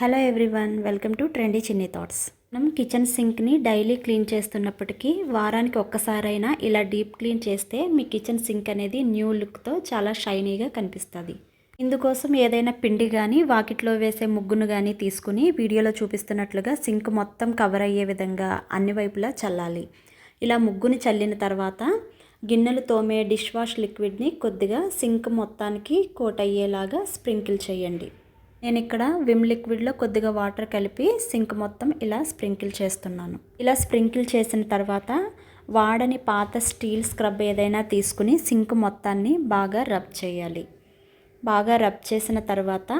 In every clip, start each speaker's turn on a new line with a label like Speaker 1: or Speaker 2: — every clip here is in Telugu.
Speaker 1: Hello everyone welcome to trendy Chinni thoughts. మనం కిచెన్ సింక్ని డైలీ క్లీన్ చేస్తున్నప్పటికీ వారానికి ఒక్కసారైనా ఇలా డీప్ క్లీన్ చేస్తే మీ కిచెన్ సింక్ అనేది న్యూ లుక్తో చాలా షైనీగా కనిపిస్తుంది. ఇందుకోసం ఏదైనా పిండి కానీ వాకిట్లో వేసే ముగ్గును కానీ తీసుకుని వీడియోలో చూపిస్తున్నట్లుగా సింక్ మొత్తం కవర్ అయ్యే విధంగా అన్ని వైపులా చల్లాలి. ఇలా ముగ్గుని చల్లిన తర్వాత గిన్నెలు తోమే డిష్ వాష్ లిక్విడ్ని కొద్దిగా సింక్ మొత్తానికి కోట్ అయ్యేలాగా స్ప్రింకిల్ చేయండి. నేను ఇక్కడ విమ్ లిక్విడ్లో కొద్దిగా వాటర్ కలిపి సింక్ మొత్తం ఇలా స్ప్రింకిల్ చేస్తున్నాను. ఇలా స్ప్రింకిల్ చేసిన తర్వాత వాడని పాత స్టీల్ స్క్రబ్ ఏదైనా తీసుకుని సింక్ మొత్తాన్ని బాగా రబ్ చేయాలి. బాగా రబ్ చేసిన తర్వాత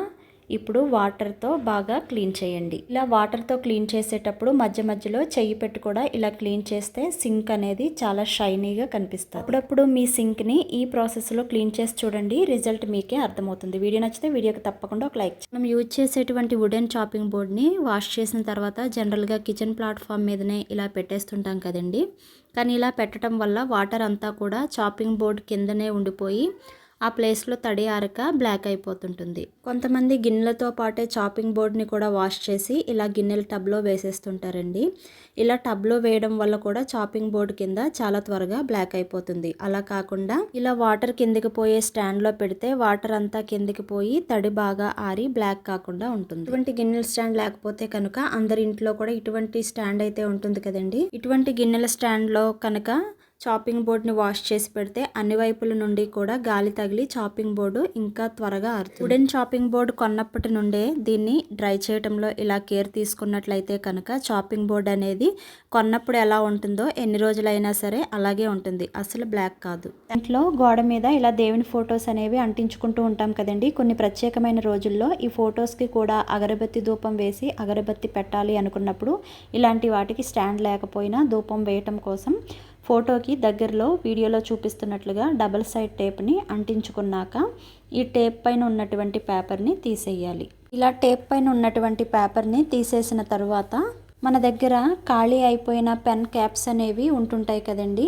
Speaker 1: ఇప్పుడు వాటర్తో బాగా క్లీన్ చేయండి. ఇలా వాటర్తో క్లీన్ చేసేటప్పుడు మధ్య మధ్యలో చెయ్యి పెట్టి కూడా ఇలా క్లీన్ చేస్తే సింక్ అనేది చాలా షైనీగా కనిపిస్తుంది. అప్పుడప్పుడు మీ సింక్ని ఈ ప్రాసెస్లో క్లీన్ చేసి చూడండి రిజల్ట్ మీకే అర్థమవుతుంది. వీడియో నచ్చితే వీడియోకి తప్పకుండా ఒక లైక్ మనం యూజ్ చేసేటువంటి వుడెన్ చాపింగ్ బోర్డ్ని వాష్ చేసిన తర్వాత జనరల్గా కిచెన్ ప్లాట్ఫామ్ మీదనే ఇలా పెట్టేస్తుంటాం కదండి. కానీ ఇలా పెట్టడం వల్ల వాటర్ అంతా కూడా చాపింగ్ బోర్డ్ కిందనే ఉండిపోయి ఆ ప్లేస్లో తడి ఆరక బ్లాక్ అయిపోతుంటుంది. కొంతమంది గిన్నెలతో పాటే చాపింగ్ బోర్డ్ని కూడా వాష్ చేసి ఇలా గిన్నెల టబ్లో వేసేస్తుంటారండి. ఇలా టబ్లో వేయడం వల్ల కూడా చాపింగ్ బోర్డ్ కింద చాలా త్వరగా బ్లాక్ అయిపోతుంది. అలా కాకుండా ఇలా వాటర్ కిందికి పోయే స్టాండ్లో పెడితే వాటర్ అంతా కిందికి పోయి తడి బాగా ఆరి బ్లాక్ కాకుండా ఉంటుంది. ఇటువంటి గిన్నెల స్టాండ్ లేకపోతే కనుక అందరి ఇంట్లో కూడా ఇటువంటి స్టాండ్ అయితే ఉంటుంది కదండి. ఇటువంటి గిన్నెల స్టాండ్లో కనుక చాపింగ్ బోర్డ్ని వాష్ చేసి పెడితే అన్ని వైపుల నుండి కూడా గాలి తగిలి చాపింగ్ బోర్డు ఇంకా త్వరగా ఆరుతుంది. వుడెన్ చాపింగ్ బోర్డు కొన్నప్పటి నుండే దీన్ని డ్రై చేయడంలో ఇలా కేర్ తీసుకున్నట్లయితే కనుక చాపింగ్ బోర్డ్ అనేది కొన్నప్పుడు ఎలా ఉంటుందో ఎన్ని రోజులైనా సరే అలాగే ఉంటుంది. అసలు బ్లాక్ కాదు. దాంట్లో గోడ మీద ఇలా దేవుని ఫొటోస్ అనేవి అంటించుకుంటూ ఉంటాం కదండి. కొన్ని ప్రత్యేకమైన రోజుల్లో ఈ ఫొటోస్కి కూడా అగరబత్తి ధూపం వేసి అగరబత్తి పెట్టాలి అనుకున్నప్పుడు ఇలాంటి వాటికి స్టాండ్ లేకపోయినా ధూపం వేయటం కోసం ఫోటోకి దగ్గరలో వీడియోలో చూపిస్తున్నట్లుగా డబల్ సైడ్ టేప్ని అంటించుకున్నాక ఈ టేప్ పైన ఉన్నటువంటి పేపర్ని తీసేయాలి. ఇలా టేప్ పైన ఉన్నటువంటి పేపర్ని తీసేసిన తర్వాత మన దగ్గర ఖాళీ అయిపోయిన పెన్ క్యాప్స్ అనేవి ఉంటుంటాయి కదండి.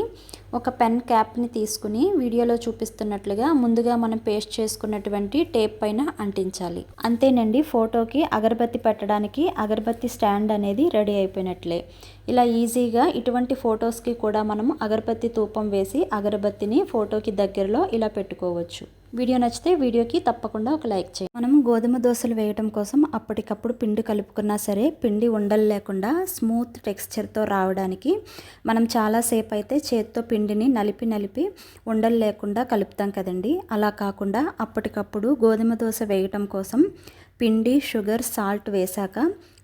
Speaker 1: ఒక పెన్ క్యాప్ని తీసుకుని వీడియోలో చూపిస్తున్నట్లుగా ముందుగా మనం పేస్ట్ చేసుకున్నటువంటి టేప్ పైన అంటించాలి. అంతేనండి ఫోటోకి అగరబత్తి పెట్టడానికి అగరబత్తి స్టాండ్ అనేది రెడీ అయిపోయినట్లే. ఇలా ఈజీగా ఇటువంటి ఫొటోస్కి కూడా మనం అగరబత్తి తూపం వేసి అగరబత్తిని ఫోటోకి దగ్గరలో ఇలా పెట్టుకోవచ్చు. వీడియో నచ్చితే వీడియోకి తప్పకుండా ఒక లైక్ చేయండి. మనం గోధుమ దోశలు వేయటం కోసం అప్పటికప్పుడు పిండి కలుపుకున్నా సరే పిండి ఉండలు లేకుండా స్మూత్ టెక్స్చర్తో రావడానికి మనం చాలాసేపు అయితే చేత్తో పిండిని నలిపి నలిపి ఉండలు లేకుండా కలుపుతాం కదండి. అలా కాకుండా అప్పటికప్పుడు గోధుమ దోశ వేయటం కోసం పిండి షుగర్ సాల్ట్ వేశాక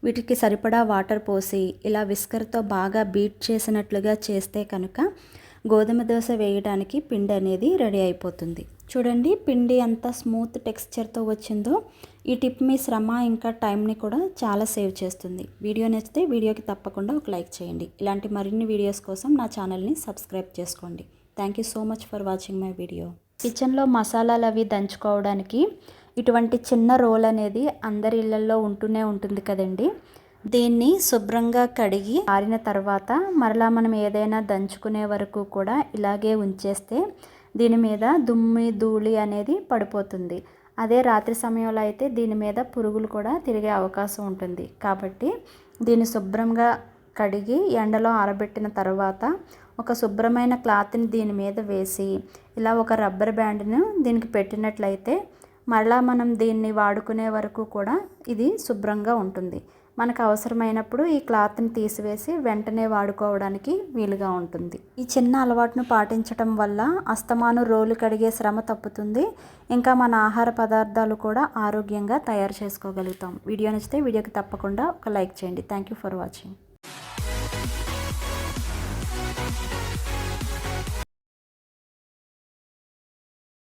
Speaker 1: వీటికి సరిపడా వాటర్ పోసి ఇలా విస్కర్తో బాగా బీట్ చేసినట్లుగా చేస్తే కనుక గోధుమ దోశ వేయడానికి పిండి అనేది రెడీ అయిపోతుంది. చూడండి పిండి ఎంత స్మూత్ టెక్స్చర్తో వచ్చిందో. ఈ టిప్ మీ శ్రమ ఇంకా టైంని కూడా చాలా సేవ్ చేస్తుంది. వీడియో నచ్చితే వీడియోకి తప్పకుండా ఒక లైక్ చేయండి. ఇలాంటి మరిన్ని వీడియోస్ కోసం నా ఛానల్ని సబ్స్క్రైబ్ చేసుకోండి. Thank you so much for watching my video. కిచెన్లో మసాలాలు అవి దంచుకోవడానికి ఇటువంటి చిన్న రోల్ అనేది అందరి ఇళ్ళలో ఉంటూనే ఉంటుంది కదండి. దీన్ని శుభ్రంగా కడిగి ఆరిన తర్వాత మరలా మనం ఏదైనా దంచుకునే వరకు కూడా ఇలాగే ఉంచేస్తే దీని మీద దుమ్మి ధూళి అనేది పడిపోతుంది. అదే రాత్రి సమయంలో అయితే దీని మీద పురుగులు కూడా తిరిగే అవకాశం ఉంటుంది. కాబట్టి దీన్ని శుభ్రంగా కడిగి ఎండలో ఆరబెట్టిన తర్వాత ఒక శుభ్రమైన క్లాత్ని దీని మీద వేసి ఇలా ఒక రబ్బర్ బ్యాండ్ను దీనికి పెట్టినట్లయితే మరలా మనం దీన్ని వాడుకునే వరకు కూడా ఇది శుభ్రంగా ఉంటుంది. మనకు అవసరమైనప్పుడు ఈ క్లాత్ని తీసివేసి వెంటనే వాడుకోవడానికి వీలుగా ఉంటుంది. ఈ చిన్న అలవాటును పాటించడం వల్ల అస్తమాను రోలు కడిగే శ్రమ తప్పుతుంది. ఇంకా మన ఆహార పదార్థాలు కూడా ఆరోగ్యంగా తయారు చేసుకోగలుగుతాం. వీడియో నచ్చితే వీడియోకి తప్పకుండా ఒక లైక్ చేయండి. Thank you for watching.